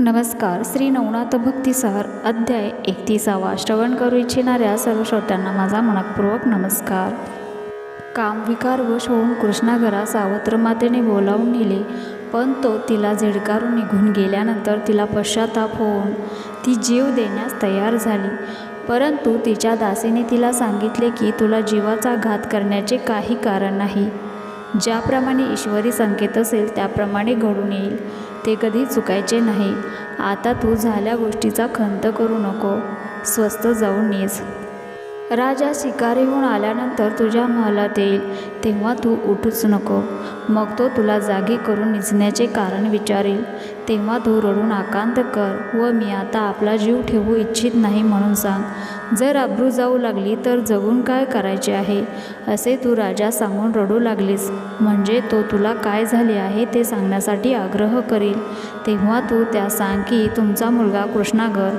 नमस्कार. श्री नवनाथ भक्तिसार अध्याय एकतीसावा. श्रवण करू इच्छिणाऱ्या सर्व श्रोत्यांना माझा मनपूर्वक नमस्कार. कामविकारवश होऊन कृष्णाघरा सावत्र मातेने बोलावून नेले पण तो तिला झिडकारून निघून गेल्यानंतर तिला पश्चाताप होऊन ती जीव देण्यास तयार झाली. परंतु तिच्या दासीने तिला सांगितले की तुला जीवाचा घात करण्याचे काही कारण नाही. ज्याप्रमाणे ईश्वरी संकेत असेल त्याप्रमाणे घडून येईल. ते कधी चुकायचे नाही. आता तू झाल्या गोष्टीचा खंत करू नको. स्वस्त जाऊन येस. राजा शिकारीहून आल्यानंतर तुझ्या महलात येईल. तेव्हा तू उठूच नको. मग तो तुला जागी करून निजण्याचे कारण विचारेल. तेव्हा तू रडून आकांत कर. व मी आता आपला जीव ठेवू इच्छित नाही म्हणून सांग. जर अब्रू जाऊ लागली तर जगून काय करायचे आहे? असे तू राजा सांगून रडू लागलीस. म्हणजे तो तुला काय झाले आहे ते सांगण्यासाठी आग्रह करील. तेव्हा तू त्या सांग की तुमचा मुलगा कृष्णागर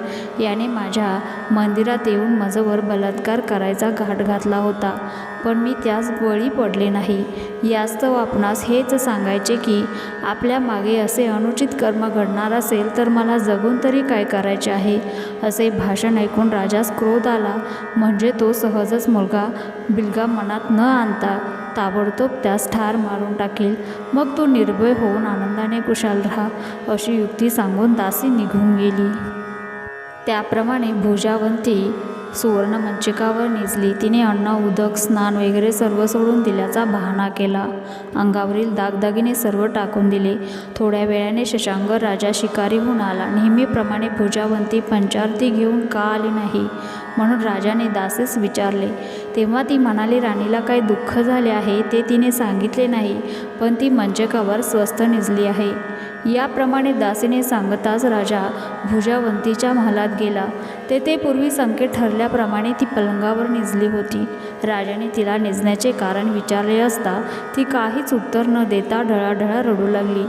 याने माझ्या मंदिरात येऊन माझ्यावर बलात्कार करायचा घाट घातला होता. पण मी त्यास बळी पडले नाही. यास्तव आपणास हेच सांगायचे की आपल्या मागे असे अनुचित कर्म घडणार असेल तर मला जगून तरी काय करायचे आहे? असे भाषण ऐकून राजास क्रोध आला. म्हणजे तो सहजच मुलगा बिलगा मनात न आणता ताबडतोब त्यास ठार मारून टाकेल. मग तो निर्भय होऊन आनंदाने कुशाल राहा अशी युक्ती सांगून दासी निघून गेली. त्याप्रमाणे भुजावंती सुवर्ण मंचिकावर निजली. तिने अन्न उदक स्नान वगैरे सर्व सोडून दिल्याचा बहाणा केला. अंगावरील दागदागिने सर्व टाकून दिले. थोड्या वेळाने शशांक राजा शिकारी होऊन आला. नेहमीप्रमाणे भुजावंती पंचारती घेऊन का आली नाही? म्हणून राजाने दासीस विचारले तेव्हा ती म्हणाली राणीला काही दुःख झाले आहे ते तिने सांगितले नाही पण ती मंचकावर स्वस्थ निजली आहे याप्रमाणे दासीने सांगताच राजा भुजावंतीच्या महालात गेला. तेथे पूर्वी संकेत ठरल्याप्रमाणे ती पलंगावर निजली होती. राजाने तिला निजण्याचे कारण विचारले असता ती काहीच उत्तर न देता ढळाढळा रडू लागली.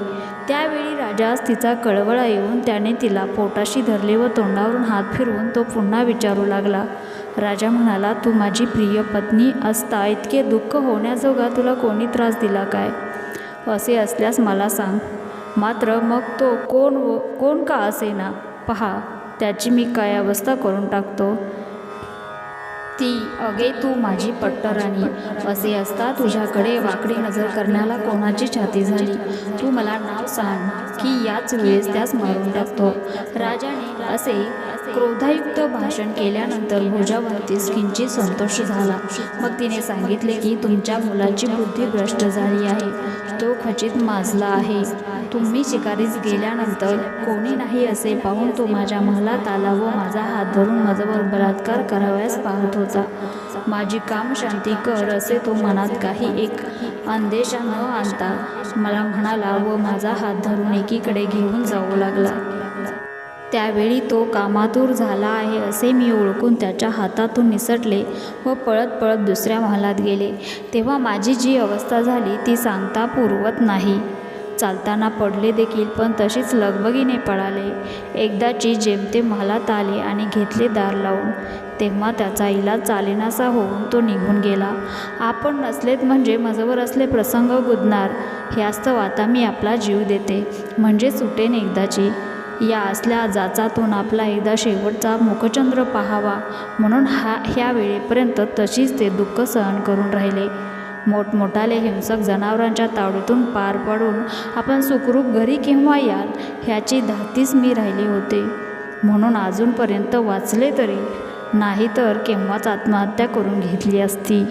त्यावेळी राजास तिचा कळवळा येऊन त्याने तिला पोटाशी धरले व तोंडावरून हात फिरवून तो पुन्हा विचारू लागला. राजा म्हणाला तू माझी प्रिय पत्नी असता इतके दुःख होण्याजोगा तुला कोणी त्रास दिला काय? असे असल्यास मला सांग. मात्र मग तो कोण व कोण का असेना? पहा त्याची मी काय अवस्था करून टाकतो? ती अगे तू माझी पट्टराणी. असे असता तुझ्याकडे वाकडी नजर करण्याला कोणाची छाती झाली? तू मला नाव सांग की याच वेळेस त्यास मारून टाकतो. राजाने असे क्रोधायुक्त भाषण केल्यानंतर भोजावंतीस किंचित संतोष झाला. मग तिने सांगितले की तुमच्या मुलाची बुद्धी भ्रष्ट झाली आहे. तो खचित माजला आहे. तुम्ही शिकारीस गेल्यानंतर कोणी नाही असे पाहून तो माझ्या महलात आला व माझा हात धरून माझ्यावर बलात्कार करावयास पाहत होता. माझी काम शांती कर असे तो मनात काही एक अंदेशा न आणता मला म्हणाला व माझा हात धरून एकीकडे घेऊन जाऊ लागला. त्यावेळी तो कामातूर झाला आहे असे मी ओळखून त्याच्या हातातून निसटले व पळत पळत दुसऱ्या महालात गेले. तेव्हा माझी जी अवस्था झाली ती सांगता पुरवत नाही. चालताना पडले देखील पण तशीच लगबगीने पळाले. एकदाची जेमतेम महालात आले आणि घेतले दार लावून तेव्हा त्याचा इलाज चालेनासा होऊन तो निघून गेला. आपण नसलेत म्हणजे माझ्यावर असले प्रसंग गुदणार ह्यास्तव आता मी आपला जीव देते. म्हणजे सुटेन एकदाची. या असल्या जाचातून आपला एकदा शेवटचा मुखचंद्र पाहावा. म्हणून हा ह्या वेळेपर्यंत तशीच ते दुःख सहन करून राहिले. मोठमोठाले हिंसक जनावरांच्या तावडीतून पार पडून आपण सुखरूप घरी केव्हा याल ह्याची धातीच मी राहिली होते. म्हणून अजूनपर्यंत वाचले तरी नाहीतर केव्हाच आत्महत्या करून घेतली असती.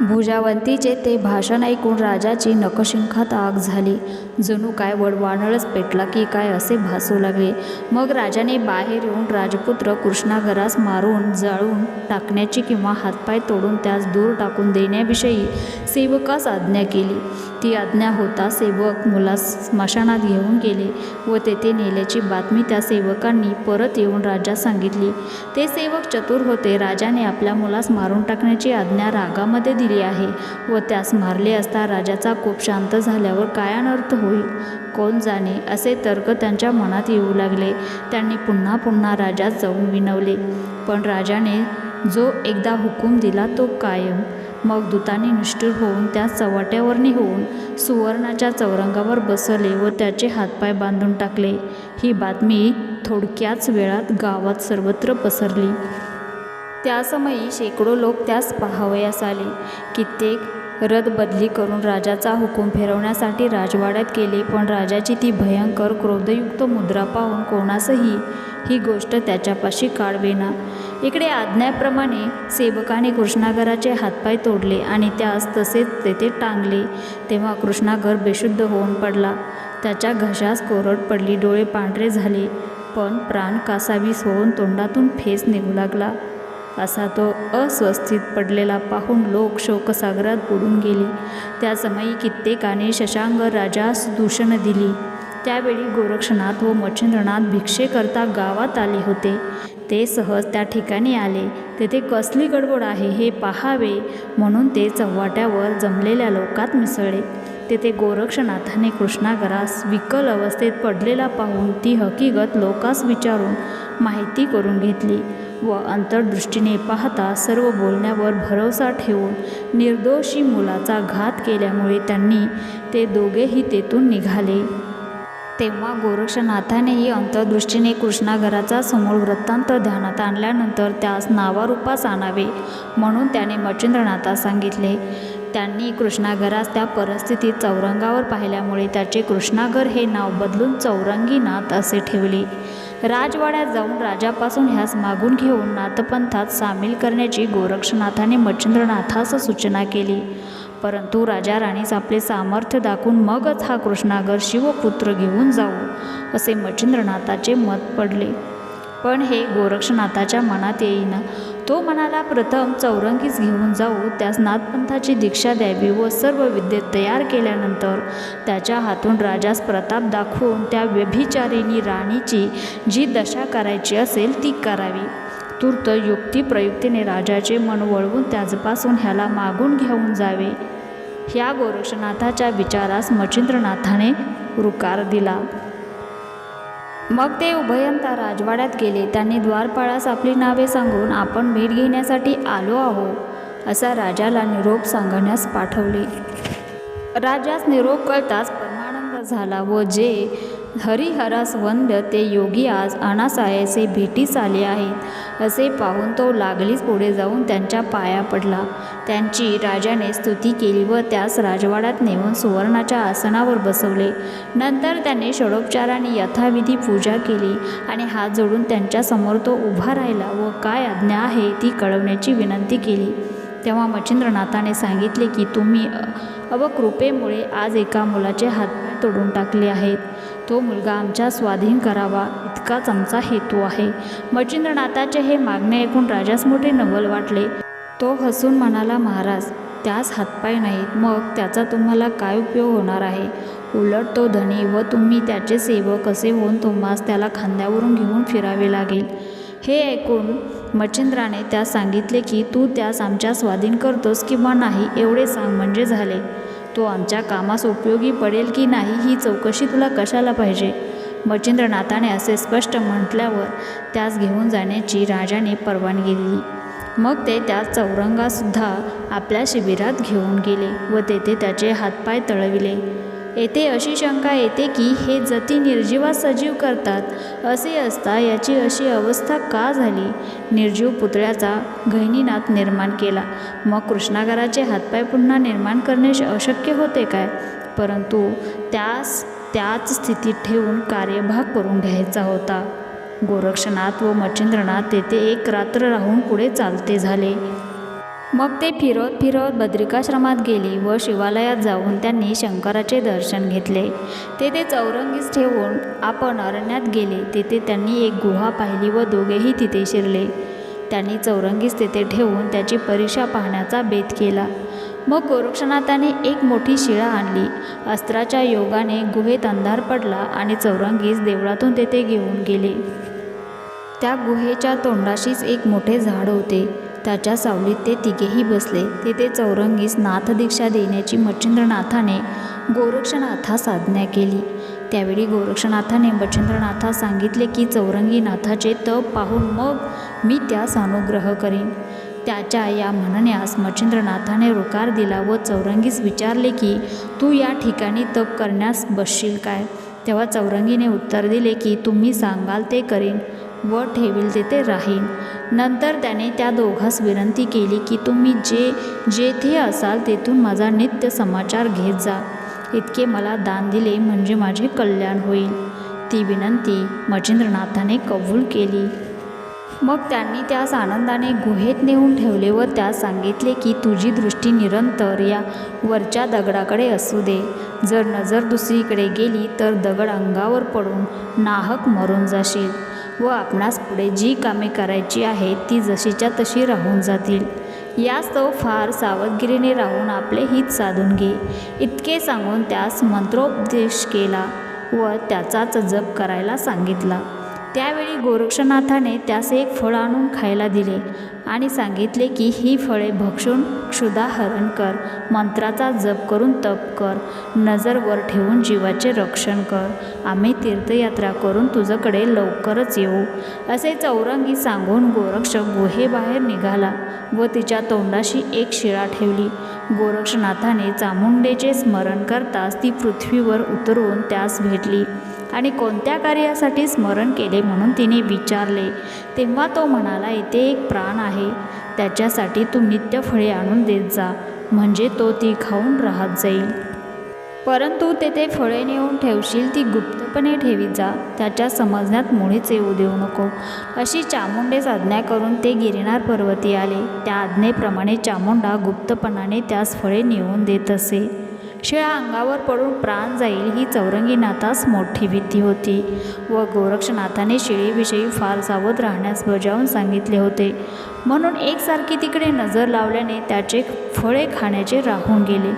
भुजावंतीचे ते भाषण ऐकून राजाची नकशिंखात आग झाली. जणू काय वडवानळच पेटला की काय असे भासू लागले. मग राजाने बाहेर येऊन राजपुत्र कृष्णागरास मारून जाळून टाकण्याची किंवा हातपाय तोडून त्यास दूर टाकून देण्याविषयी सेवकास आज्ञा केली. ती आज्ञा होता सेवक मुलास स्मशानात घेऊन गेले व तेथे नेल्याची बातमी त्या सेवकांनी परत येऊन राजास सांगितली. ते सेवक चतुर होते. राजाने आपल्या मुलास मारून टाकण्याची आज्ञा रागामध्ये दिली आहे व त्यास मारले असता राजाचा कोप शांत झाल्यावर काय अनर्थ होईल? कोण जाणे? असे तर्क त्यांच्या मनात येऊ लागले. त्यांनी पुन्हा पुन्हा राजास जाऊन विनवले. पण राजाने जो एकदा हुकूम दिला तो कायम मग दूतांनी निष्ठुर होऊन त्या चव्हाट्यावर नेऊन सुवर्णाच्या चौरंगावर बसवले व त्याचे हातपाय बांधून टाकले. ही बातमी थोडक्याच वेळात गावात सर्वत्र पसरली. त्यासमयी शेकडो लोक त्यास पाहावयास आले. कित्येक रदबदली करून राजाचा हुकूम फिरवण्यासाठी राजवाड्यात केले पण राजाची ती भयंकर क्रोधयुक्त मुद्रा पाहून कोणासही ही गोष्ट त्याच्यापाशी काढवेना. इकडे आज्ञाप्रमाणे सेवकाने कृष्णागराचे हातपाय तोडले आणि त्यास तसेच तेथे टांगले. तेव्हा कृष्णागर बेशुद्ध होऊन पडला. त्याच्या घशास कोरड पडली डोळे पांढरे झाले पण प्राण कासावीस होऊन तोंडातून फेस निघू लागला. असा तो अस्वस्थित पडलेला पाहून लोक शोकसागरात बुडून गेले. त्या समयी कित्येकाने शशांग राजास दूषण दिली. त्यावेळी गोरक्षनाथ व मच्छिंद्रनाथ भिक्षेकरता गावात आले होते. ते सहज त्या ठिकाणी आले. तेथे कसली गडबड आहे हे पाहावे म्हणून ते चव्हाट्यावर जमलेल्या लोकात मिसळले. तेथे गोरक्षनाथाने कृष्णागरास विकल अवस्थेत पडलेला पाहून ती हकीकत लोकास विचारून माहिती करून घेतली व अंतर्दृष्टीने पाहता सर्व बोलण्यावर भरोसा ठेवून निर्दोषी मुलाचा घात केल्यामुळे त्यांनी ते दोघेही तेथून निघाले. तेव्हा गोरक्षनाथानेही अंतर्दृष्टीने कृष्णागराचा समोर वृत्तांत ध्यानात आणल्यानंतर त्यास नावारूपास आणावे म्हणून त्याने मच्छिंद्रनाथास सांगितले. त्यांनी कृष्णागरास त्या परिस्थितीत चौरंगावर पाहिल्यामुळे त्याचे कृष्णागर हे नाव बदलून चौरंगीनाथ असे ठेवले. राजवाड्यात जाऊन राजापासून ह्यास मागून घेऊन नाथपंथात सामील करण्याची गोरक्षनाथाने मच्छिंद्रनाथास सूचना केली. परंतु राजा राणीस आपले सामर्थ्य दाखवून मगच हा कृष्णागर शिवपुत्र घेऊन जाऊ असे मच्छिंद्रनाथाचे मत पडले. पण हे गोरक्षनाथाच्या मनात येईना. तो म्हणाला प्रथम चौरंगीच घेऊन जाऊ. त्यास नाथपंथाची दीक्षा द्यावी व सर्व विद्येत तयार केल्यानंतर त्याच्या हातून राजास प्रताप दाखवून त्या व्यभिचारिणी राणीची जी दशा करायची असेल ती करावी. तूर्त युक्तिप्रयुक्तीने राजाचे मन वळवून त्याचपासून ह्याला मागून घेऊन जावे. ह्या गोरक्षनाथाच्या विचारास मच्छिंद्रनाथाने रुकार दिला. मग ते उभयंता राजवाड्यात गेले. त्यांनी द्वारपाळास आपली नावे सांगून आपण भेट घेण्यासाठी आलो आहो असा राजाला निरोप सांगण्यास पाठवले. राजास निरोप कळताच परमानंद झाला व जे हरिहरास वंद्य ते योगी आज अनासायाचे भेटीस आले आहेत. असे पाहून तो लागलीच पुढे जाऊन त्यांच्या पाया पडला. त्यांची राजाने स्तुती केली व त्यास राजवाड्यात नेऊन सुवर्णाच्या आसनावर बसवले. नंतर त्याने षडोपचाराने यथाविधी पूजा केली आणि हात जोडून त्यांच्यासमोर तो उभा राहिला व काय आज्ञा आहे ती कळवण्याची विनंती केली. तेव्हा मच्छिंद्रनाथाने सांगितले की तुम्ही अवकृपेमुळे आज एका मुलाचे हात तोडून टाकले आहेत. तो मुलगा आमच्या स्वाधीन करावा इतकाच आमचा हेतू आहे. मच्छिंद्रनाथाचे हे मागणे ऐकून राजास मोठे नवल वाटले. तो हसून म्हणाला महाराज त्यास हातपाय नाहीत. मग त्याचा तुम्हाला काय उपयोग होणार आहे? उलट तो धनी व तुम्ही त्याचे सेवक असे होऊन तुम्हास त्याला खांद्यावरून घेऊन फिरावे लागेल हे ऐकून मच्छिंद्राने त्यास सांगितले की तू त्यास आमच्या स्वाधीन करतोस किंवा नाही एवढे सांग म्हणजे झाले. तो आमच्या कामास उपयोगी पडेल की नाही ही चौकशी तुला कशाला पाहिजे? मच्छिंद्रनाथाने असे स्पष्ट म्हटल्यावर त्यास घेऊन जाण्याची राजाने परवानगी दिली. मग ते त्या चौरंगासुद्धा आपल्या शिबिरात घेऊन गेले व तेथे त्याचे हातपाय तळविले. येथे अशी शंका येते की हे जती निर्जीवा सजीव करतात असे असता याची अशी अवस्था का झाली? निर्जीव पुतळ्याचा घैनीनाथ निर्माण केला. मग कृष्णागराचे हातपाय पुन्हा निर्माण करणे श- अशक्य होते काय? परंतु त्यास त्याच स्थितीत ठेवून कार्यभाग करून घ्यायचा होता. गोरक्षनाथ व मच्छिंद्रनाथ तेथे एक रात्र राहून पुढे चालते झाले. मग ते फिरत फिरत बद्रिकाश्रमात गेली व शिवालयात जाऊन त्यांनी शंकराचे दर्शन घेतले. तेथे चौरंगीस ठेवून आपण अरण्यात गेले. तेथे त्यांनी एक गुहा पाहिली व दोघेही तिथे शिरले. त्यांनी चौरंगीस तेथे ठेवून त्याची परीक्षा पाहण्याचा बेत केला. मग गोरक्षनाथाने एक मोठी शिळा आणली. अस्त्राच्या योगाने गुहेत अंधार पडला आणि चौरंगीस देवळातून तेथे घेऊन गेले. त्या गुहेच्या तोंडाशीच एक मोठे झाड होते. त्याच्या सावलीत ते तिघेही बसले. तेथे चौरंगीस नाथदीक्षा देण्याची मच्छिंद्रनाथाने गोरक्षनाथा साधना केली. त्यावेळी गोरक्षनाथाने मच्छिंद्रनाथास सांगितले की चौरंगीनाथाचे तप पाहून मग मी त्यास अनुग्रह करीन. त्याच्या या म्हणण्यास मच्छिंद्रनाथाने रुकार दिला व चौरंगीस विचारले की तू या ठिकाणी तप करण्यास बसशील काय? तेव्हा चौरंगीने उत्तर दिले की तुम्ही सांगाल ते करीन व ठेवील तेथे राहीन. नंतर त्याने त्या दोघास विनंती केली की तुम्ही जे जेथे असाल तेथून माझा नित्य समाचार घेत जा. इतके मला दान दिले म्हणजे माझे कल्याण होईल. ती विनंती मच्छिंद्रनाथाने कबूल केली. मग त्यांनी त्यास आनंदाने गुहेत नेऊन ठेवले व त्यास सांगितले की तुझी दृष्टी निरंतर या वरच्या दगडाकडे असू दे. जर नजर दुसरीकडे गेली तर दगड अंगावर पडून नाहक मरून जाशील. व आपणास पुढे जी कामे करायची आहेत ती जशीच्या तशी राहून जातील. यास्तव फार सावधगिरीने राहून आपले हित साधून घे. इतके सांगून त्यास मंत्रोपदेश केला व त्याचाच जप करायला सांगितला. त्यावेळी गोरक्षनाथाने त्यास एक फळ आणून खायला दिले आणि सांगितले की ही फळे भक्षून क्षुदाहरण कर मंत्राचा जप करून तप कर नजरवर ठेवून जीवाचे रक्षण कर आम्ही तीर्थयात्रा करून तुझ्याकडे लवकरच येऊ. असे चौरंगी सांगून गोरक्ष गुहेबाहेर निघाला व तिच्या तोंडाशी एक शिळा ठेवली. गोरक्षनाथाने चामुंडेचे स्मरण करताच ती पृथ्वीवर उतरवून त्यास भेटली. आणि कोणत्या कार्यासाठी स्मरण केले म्हणून तिने विचारले. तेव्हा तो म्हणाला येथे एक प्राण आहे. त्याच्यासाठी तू नित्य फळे आणून देत जा. म्हणजे तो ती खाऊन राहत जाईल. परंतु तेथे फळे नेऊन ठेवशील ती गुप्तपणे ठेवी जा. त्याच्या समजण्यात मुळीच येऊ देऊ नको. अशी चामुंडे आज्ञा करून ते गिरिनार पर्वती आले. त्या आज्ञेप्रमाणे चामुंडा गुप्तपणाने त्यास फळे नेऊन देत असे. शिळा अंगावर पडून प्राण जाईल ही चौरंगीनाथास मोठी भीती होती व गोरक्षनाथाने शिळेविषयी फार सावध राहण्यास बजावून सांगितले होते. म्हणून एकसारखी तिकडे नजर लावल्याने त्याचे फळे खाण्याचे राहून गेले.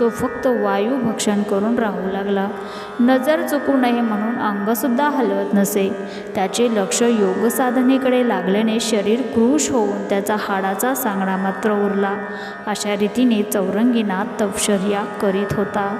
तो फक्त वायू भक्षण करून राहू लागला. नजर चुकू नये म्हणून अंगसुद्धा हलवत नसे. त्याचे लक्ष योगसाधनेकडे लागल्याने शरीर क्रूश होऊन त्याचा हाडाचा सांगडा मात्र उरला. अशा रीतीने चौरंगीनाथ तपश्चर्या करीत होता.